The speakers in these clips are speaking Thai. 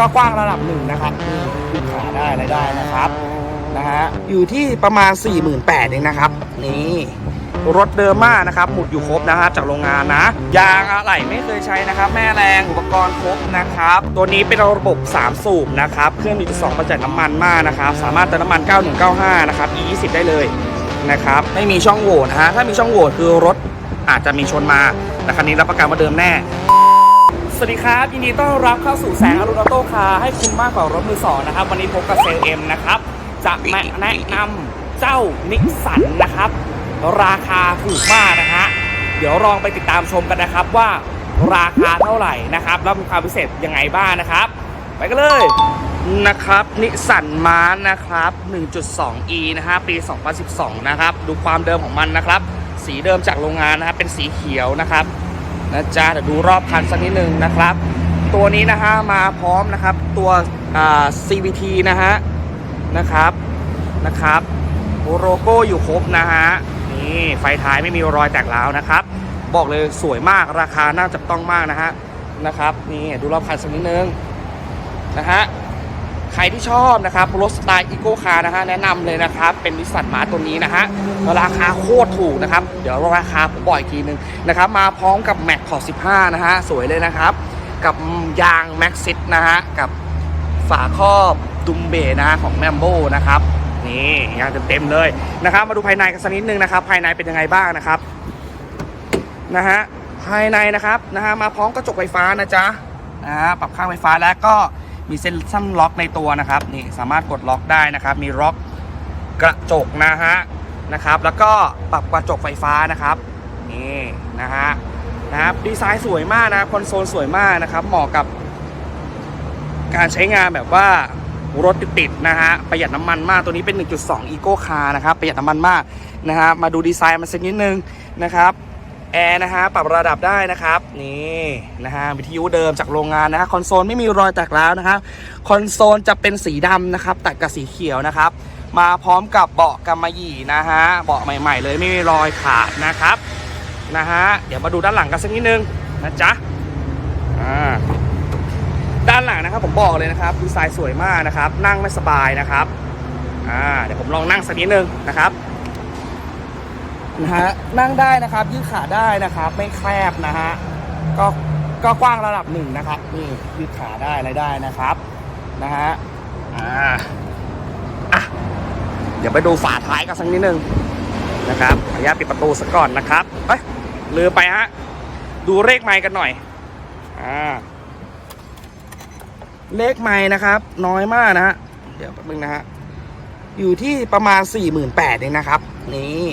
ก็กว้างระดับหนึ่งนะครับขึ้นขาได้อะไรได้นะครับนะฮะอยู่ที่ประมาณ 4 8 0 0 0เองนะครับ นี่รถเดิมมากนะครับ หมุดอยู่ครบนะครับจากโรงงานนะ ยางอะไหล่ไม่เคยใช้นะครับ แม่แรงอุปกรณ์ครบนะครับ ตัวนี้เป็นระบบ 3 สูบนะครับ เครื่อง1.2ประหยัดน้ำมันมากนะครับ สามารถเติมน้ำมัน 9195 นะครับ E20 ได้เลยนะครับ ไม่มีช่องโหว่นะฮะถ้ามีช่องโหว่คือรถอาจจะมีชนมาแต่คันนี้รับประกันว่าเดิมแน่ สวัสดีครับยินดีต้อนรับเข้าสู่แสงอรุณอโต้คาให้คุณมากกว่ารถมือสองนะครับ วันนี้พบกับเซลเอ็มนะครับ จะมาแนะนำเจ้านิสสันนะครับ ราคาถูกมากนะฮะเดี๋ยวลองไปติดตามชมกันนะครับว่าราคาเท่าไหร่นะครับ แล้วมีความพิเศษยังไงบ้างนะครับ ไปกันเลยนะครับนิสสันมาร์นะครับ 1.2e นะฮะปี 2012 นะครับ ดูความเดิมของมันนะครับ สีเดิมจากโรงงานนะครับเป็นสีเขียวนะครับ นะจ๊ะเดี๋ยวดูรอบคันสักนิดนึงนะครับ ตัวนี้นะฮะมาพร้อมนะครับตัว CVT นะฮะนะครับนะครับโลโก้อยู่ครบนะฮะนี่ไฟท้ายไม่มีรอยแตกร้าวนะครับ บอกเลยสวยมากราคาน่าจับต้องมากนะฮะนะครับนี่ดูรอบคันสักนิดนึงนะฮะ ใครที่ชอบนะครับรถสไตล์อีโก้คาร์นะฮะแนะนำเลยนะครับ เป็นนิสสันมาตัวนี้นะฮะราคาโคตรถูกนะครับ เดี๋ยวราคาผมบอกอีกทีนึงนะครับ มาพร้อมกับแม็กขอบ15 นะฮะ สวยเลยนะครับ กับยางแม็กซิตนะฮะ กับฝาครอบดุมเบนะของแมมโบนะครับ นี่ยางเต็มๆเลยนะครับ มาดูภายในกันสักนิดนึงนะครับ ภายในเป็นยังไงบ้างนะครับนะฮะภายในนะครับนะฮะมาพร้อมกระจกไฟฟ้านะจ๊ะนะฮะปรับข้างไฟฟ้าแล้วก็ มีเซ็นซัมล็อกในตัวนะครับนี่สามารถกดล็อกได้นะครับ มีล็อกกระจกนะฮะนะครับ แล้วก็ปรับกระจกไฟฟ้านะครับนี่นะฮะนะครับดีไซน์สวยมากนะคอนโซลสวยมากนะครับ เหมาะกับการใช้งานแบบว่ารถติดๆนะฮะประหยัดน้ำมันมากตัวนี้เป็น 1.2 Eco Car นะครับประหยัดน้ำมันมากนะฮะมาดูดีไซน์มันสักนิดนึงนะครับ แอร์นะฮะปรับระดับได้นะครับ นี่นะฮะวิทยุเดิมจากโรงงานนะฮะคอนโซลไม่มีรอยแตกร้าวนะครับคอนโซลจะเป็นสีดำนะครับตัดกับสีเขียวนะครับ มาพร้อมกับเบาะกำมะหยี่นะฮะเบาะใหม่ ๆ เลยไม่มีรอยขาดนะครับนะฮะเดี๋ยวมาดูด้านหลังกันสักนิดนึงนะจ๊ะอ่าด้านหลังนะครับผมบอกเลยนะครับดีไซน์สวยมากนะครับ นั่งไม่สบายนะครับอ่าเดี๋ยวผมลองนั่งสักนิดนึงนะครับ นะฮะนั่งได้นะครับยืดขาได้นะครับ ไม่แคบนะฮะก็ก็กว้างระดับหนึ่งนะครับนี่ยืดขาได้อะไรได้นะครับนะฮะอ่าอะเดี๋ยวไปดูฝาท้ายกันสักนิดนึงนะครับขออนุญาตปิดประตูสักก่อนนะครับเอ้ยลืมไปฮะดูเลขไม้กันหน่อยอ่าเลขไม้นะครับ น้อยมากนะฮะเดี๋ยวแป๊บนึงนะฮะอยู่ที่ประมาณ4 8 0 0 0เองนะครับ นี่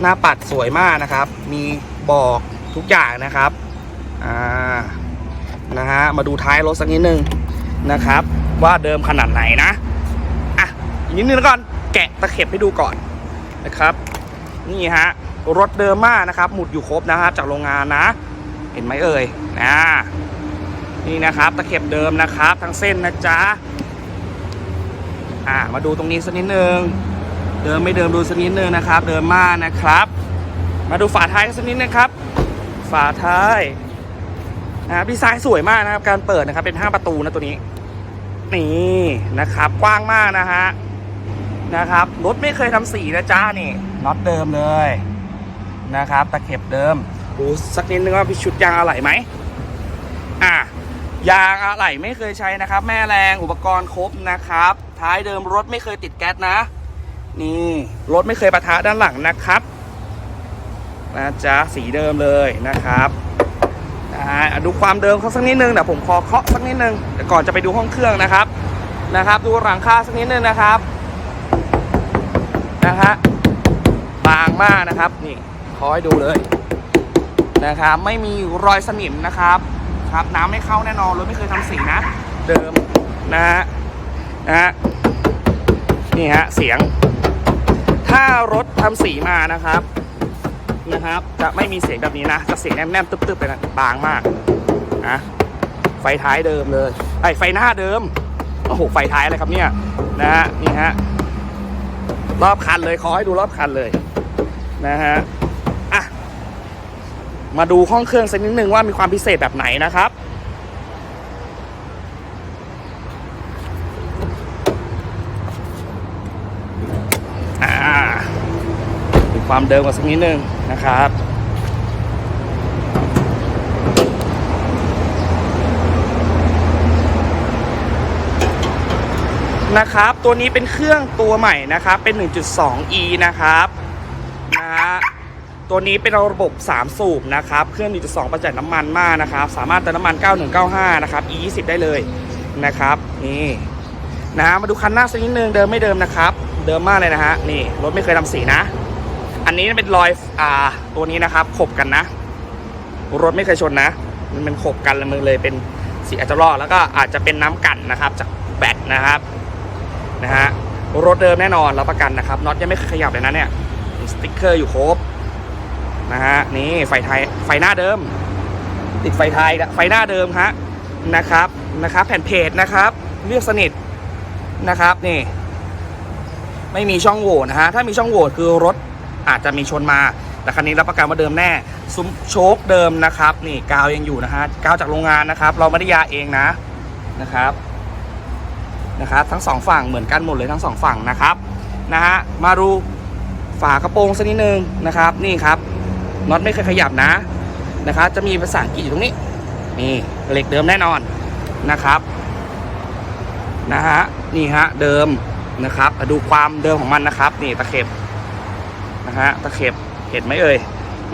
หน้าปัดสวยมากนะครับ มีบอกทุกอย่างนะครับอ่านะฮะมาดูท้ายรถสักนิดนึงนะครับ ว่าเดิมขนาดไหนนะอะอีกนิดนึงแล้วก่อนแกะตะเข็บให้ดูก่อนนะครับ นี่ฮะรถเดิมมากนะครับ หมุดอยู่ครบนะครับ จากโรงงานนะ เห็นไหมเอ่ยนะนี่นะครับตะเข็บเดิมนะครับ ทั้งเส้นนะจ๊ะอ่ามาดูตรงนี้สักนิดนึง เดิมไม่เดิมดูสักนิดนึงนะครับ เดิมมากนะครับ มาดูฝาท้ายกันสักนิดนะครับ ฝาท้ายนะครับดีไซน์สวยมากนะครับ การเปิดนะครับเป็นห้าประตูนะตัวนี้นี่นะครับ กว้างมากนะฮะนะครับรถไม่เคยทำสีนะจ้านี่น็อตเดิมเลยนะครับ ตะเข็บเดิมดูสักนิดนึงว่ามีชุดยางอะไหล่ไหมอะยางอะไหล่ไม่เคยใช้นะครับ แม่แรงอุปกรณ์ครบนะครับ ท้ายเดิมรถไม่เคยติดแก๊สนะ นี่รถไม่เคยปะทะด้านหลังนะครับนะจ๊ะสีเดิมเลยนะครับอ่าดูความเดิมเขาสักนิดนึงเดี๋ยวผมขอเคาะสักนิดนึงเดี๋ยวก่อนจะไปดูห้องเครื่องนะครับนะครับ ดูหลังคาสักนิดนึงนะครับนะฮะบางมากนะครับนี่ขอให้ดูเลยนะครับไม่มีรอยสนิมนะครับครับน้ำไม่เข้าแน่นอนรถไม่เคยทำสีนะ เดิมนะฮะนะฮะนี่ฮะเสียง ถ้ารถทำสีมานะครับนะครับ จะไม่มีเสียงแบบนี้นะ จะเสียงแนบๆตึ๊บๆไปนะบางมากนะไฟท้ายเดิมเลยไอไฟหน้าเดิมโอ้โหไฟท้ายอะไรครับเนี่ยนะฮะนี่ฮะรอบคันเลยขอให้ดูรอบคันเลยนะฮะอะมาดูห้องเครื่องสักนิดนึงว่ามีความพิเศษแบบไหนนะครับ ความเดิมกันสักนิดนึงนะครับนะครับ ตัวนี้เป็นเครื่องตัวใหม่นะครับ เป็น 1.2e นะครับนะฮะตัวนี้เป็นระบบ 3 สูบนะครับ เครื่อง 1.2 ประหยัดน้ำมันมากนะครับ สามารถเติมน้ำมัน 9195 นะครับ e 20ได้เลยนะครับ นี่นะฮะมาดูคันหน้าสักนิดนึง เดิมไม่เดิมนะครับ เดิมมากเลยนะฮะ นี่ รถไม่เคยทำสีนะ อันนี้เป็นรอยอ่าตัวนี้นะครับ ขบกันนะ รถไม่เคยชนนะ มันเป็นขบกันล้วมันเลยเป็นสีอาจจะรอดแล้วก็อาจจะเป็นน้ำกันนะครับ จากแบตนะครับนะฮะรถเดิมแน่นอนรับประกันนะครับน็อตยังไม่เคยขยับเลยนะเนี่ยสติ๊กเกอร์อยู่ครบนะฮะนี่ไฟไทยไฟหน้าเดิม ติดไฟไทยไฟหน้าเดิมฮะนะครับนะครับแผ่นเพจนะครับ เรียกสนิทนะครับนี่ ไม่มีช่องโหว่นะฮะถ้ามีช่องโหว่คือรถ อาจจะมีชนมา แต่คันนี้รับประกันว่าเดิมแน่ ซุ้มโชคเดิมนะครับ นี่กาวยังอยู่นะฮะกาวจากโรงงานนะครับ เราไม่ได้ยาเองนะนะครับนะครับ ทั้งสองฝั่งเหมือนกันหมดเลยทั้งสองฝั่งนะครับนะฮะมาดูฝากระโปรงสักนิดนึงนะครับ นี่ครับน็อตไม่เคยขยับนะนะครับ จะมีภาษาอังกฤษอยู่ตรงนี้นี่เหล็กเดิมแน่นอนนะครับนะฮะนี่ฮะเดิมนะครับมาดูความเดิมของมันนะครับ นี่ตะเข็บ นะฮะตะเข็บเห็นไหมเอ่ย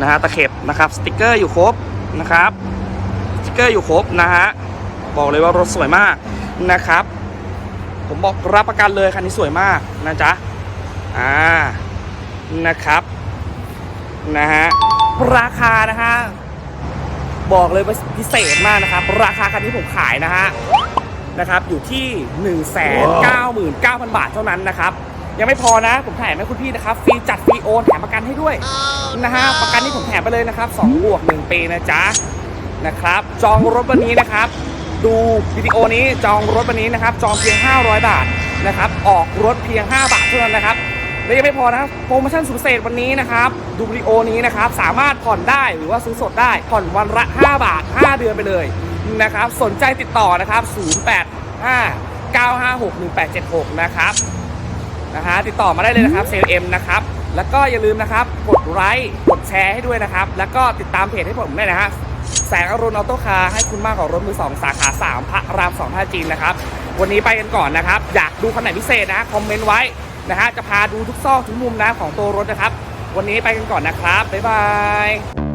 นะฮะตะเข็บนะครับสติกเกอร์อยู่ครบนะครับสติกเกอร์อยู่ครบนะฮะบอกเลยว่ารถสวยมากนะครับ ผมบอกรับประกันเลยคันนี้สวยมากนะจ๊ะอ่านะครับนะฮะราคานะฮะบอกเลยว่าพิเศษมากนะครับ ราคาคันนี้ผมขายนะฮะนะครับอยู่ที่ 1 9 9 0 0 0 บาทเท่านั้นนะครับ ยังไม่พอนะ ผมแถมให้คุณพี่นะครับฟรีจัดฟรีโอนแถมประกันให้ด้วยนะฮะประกันที่ผมแถมไปเลยนะครับ2บวก1ปีนะจ๊ะนะครับ จองรถวันนี้นะครับ ดูวิดีโอนี้จองรถวันนี้นะครับ จองเพียง 500 บาทนะครับ ออกรถเพียง 5 บาทเท่านั้นนะครับและยังไม่พอนะครับโปรโมชั่นสุดพิเศษวันนี้นะครับ ดูวิดีโอนี้นะครับ สามารถผ่อนได้หรือว่าซื้อสดได้ผ่อนวันละ 5 บาท 5 เดือนไปเลยนะครับ สนใจติดต่อนะครับ 085 956 1876 นะครับ นะฮะติดต่อมาได้เลยนะครับเซลเอ็มนะครับแล้วก็อย่าลืมนะครับกดไลค์กดแชร์ให้ด้วยนะครับ แล้วก็ติดตามเพจให้ผมด้วยนะฮะแสงอรุณออโต้คาร์ให้คุณมากกว่ารถมือสองสาขา3พระราม2ท่าจีนนะครับ วันนี้ไปกันก่อนนะครับ อยากดูคันไหนพิเศษนะคอมเมนต์ไว้นะฮะจะพาดูทุกซอกทุกมุมนะของตัวรถนะครับ วันนี้ไปกันก่อนนะครับ บ๊ายบาย